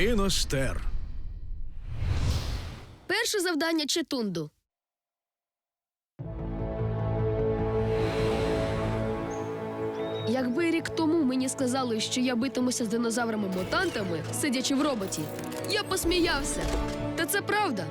Диностер. Перше завдання Четунду. Якби рік тому мені сказали, що я битимуся з динозаврами-мутантами, сидячи в роботі, я посміявся. Та це правда.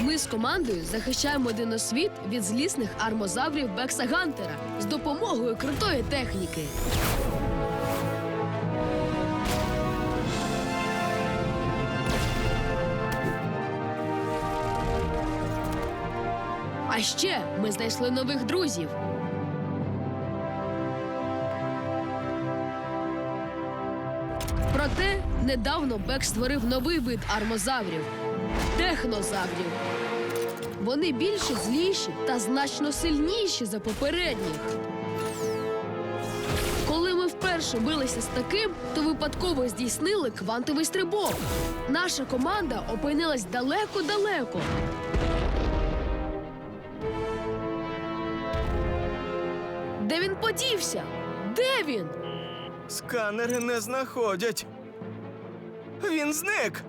Ми з командою захищаємо диносвіт від злісних армозаврів Бекса Гантера з допомогою крутої техніки. А ще ми знайшли нових друзів. Проте недавно Бек створив новий вид армозаврів технозаврів. Вони більше зліші та значно сильніші за попередніх. Коли ми вперше билися з таким, то випадково здійснили квантовий стрибок. Наша команда опинилась далеко-далеко. Де він подівся? Де він? Сканери не знаходять. Він зник.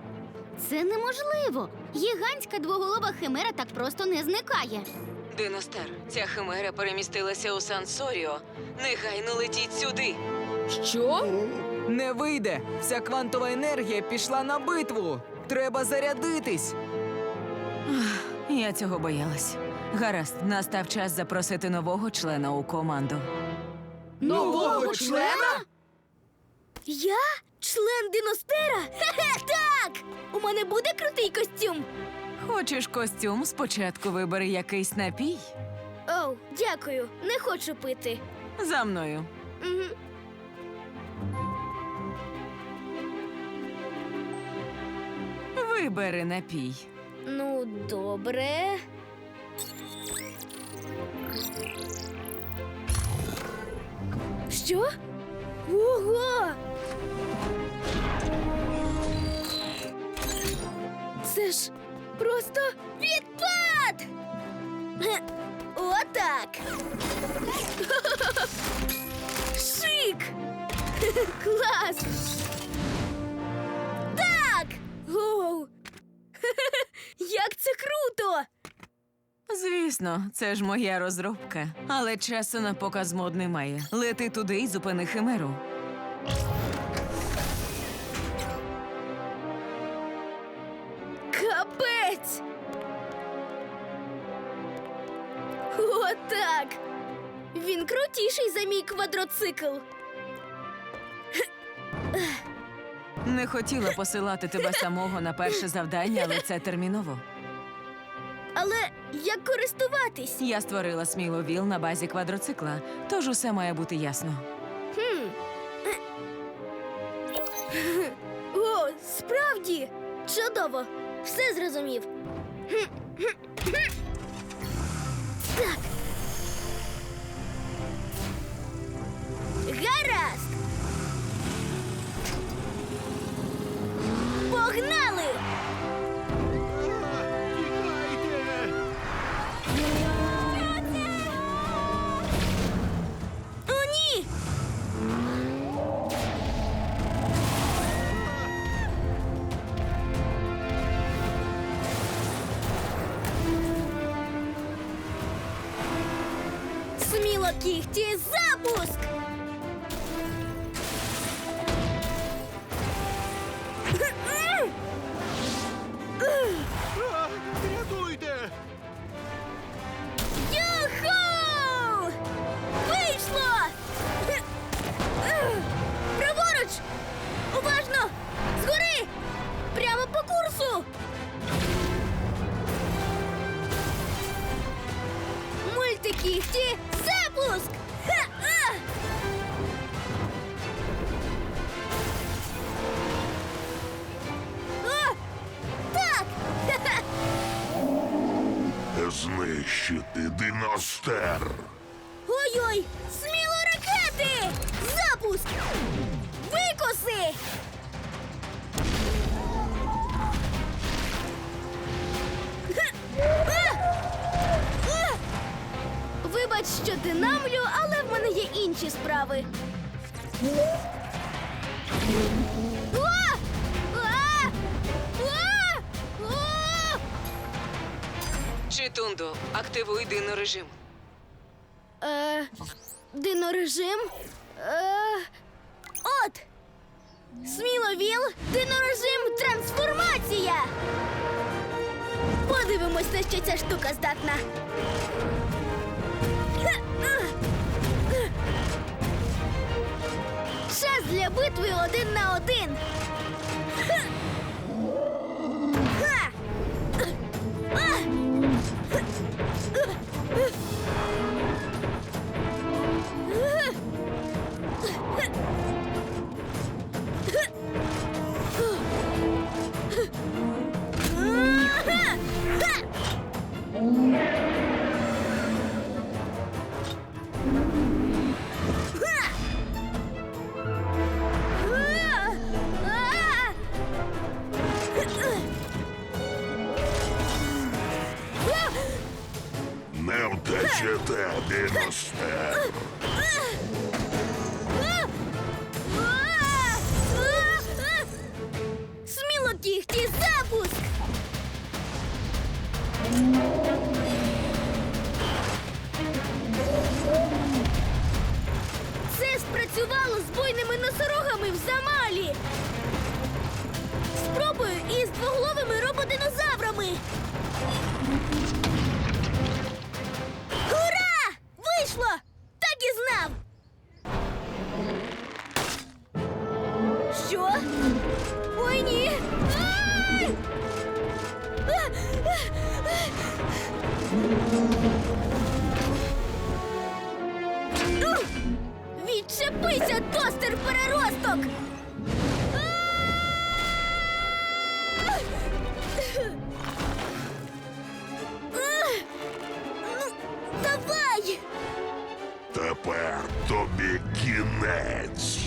Це неможливо. Гігантська двоголова химера так просто не зникає. Диностер, ця химера перемістилася у Сансоріо. Негайно летіть сюди. Що? Не вийде. Вся квантова енергія пішла на битву. Треба зарядитись. Я цього боялась. Гаразд, настав час запросити нового члена у команду. Нового члена? Я? Член Диностера? Хе-хе, так! У мене буде крутий костюм. Хочеш костюм? Спочатку вибери якийсь напій. Оу, дякую. Не хочу пити. За мною. Мгм. Вибери напій. Ну, добре. Що? Ого! Це ж просто відпад! Отак. Шик! Клас! Звісно, це ж моя розробка. Але часу на показ мод немає. Лети туди і зупини химеру. Капець! Отак! Він крутіший за мій квадроцикл. Не хотіла посилати тебе самого на перше завдання, але це терміново. Як користуватись? Я створила сміловіл на базі квадроцикла, тож усе має бути ясно. Хм. О, справді! Чудово! Все зрозумів. Так. Сміло запуск! Знищити диностер. Ой-ой! Сміло ракети! Запуск! Викоси! Вибач, що динамлю, але в мене є інші справи. Читундо, активуй динорежим. Е, динорежим? Е, от! Сміловіл, динорежим трансформація! Подивимось, на що ця штука здатна. Час для битви один на один. Ugh! Кіхті, запуск! Це спрацювало з буйними носорогами в Замалі. Спробую із двоголовими рободинозаврами. Відчепися, тостер переросток! Давай! Тепер тобі кінець.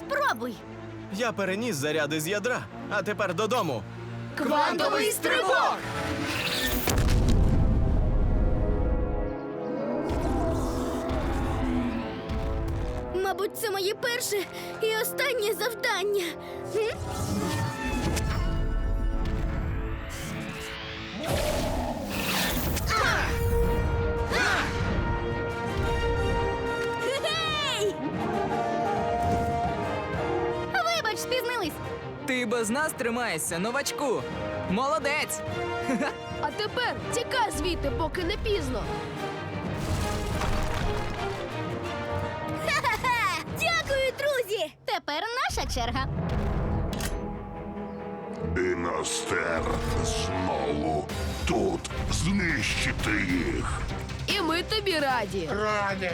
Спробуй. Я переніс заряди з ядра, а тепер додому. Квантовий стрибок! Мабуть, це моє перше і останнє завдання. М? Без нас тримаєшся, новачку. Молодець! А тепер тікай звідти, поки не пізно. Ха-ха-ха! Дякую, друзі! Тепер наша черга. Диностер знову тут знищити їх. І ми тобі раді. Мета-удар!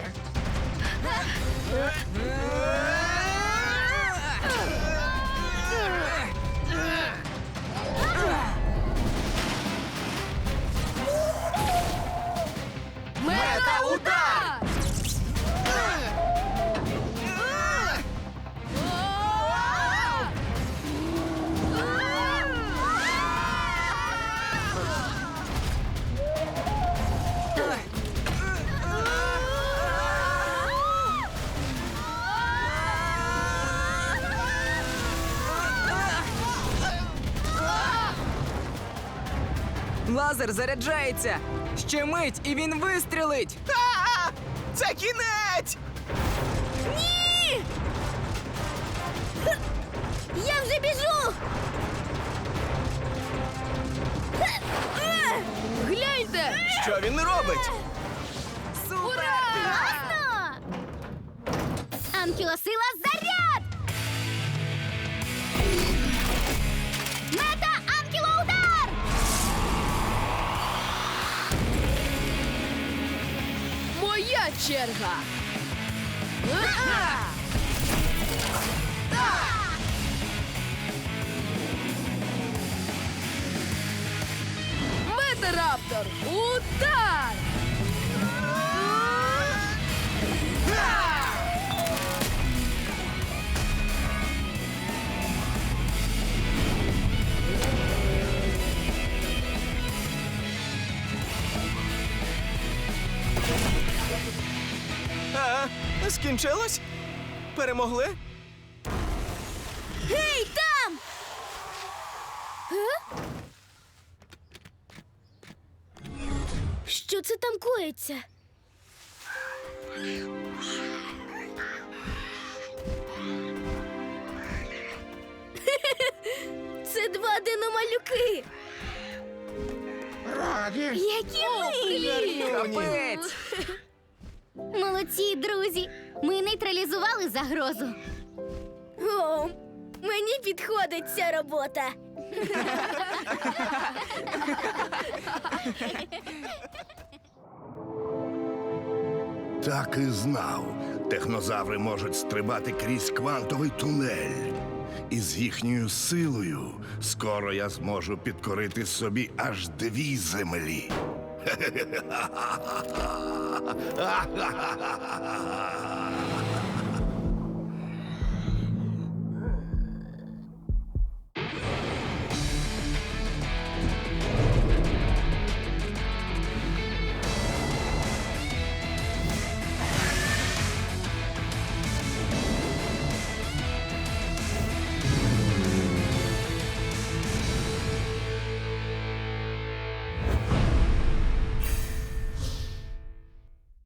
Лазер заряджається! Ще мить, і він вистрілить! А! Це кінець! Ні! Я вже біжу! Гляньте! Що він робить? Черга. А-а! Удар! Скінчилось? Перемогли? Гей, там! Е? Що це там коїться? Це два диномалюки. Які милі! Капець! Молодці, друзі. Ми нейтралізували загрозу. О, мені підходить ця робота. Так і знав. Технозаври можуть стрибати крізь квантовий тунель. І з їхньою силою скоро я зможу підкорити собі аж дві землі. 哈哈哈哈哈哈哈哈哈哈哈哈哈哈哈哈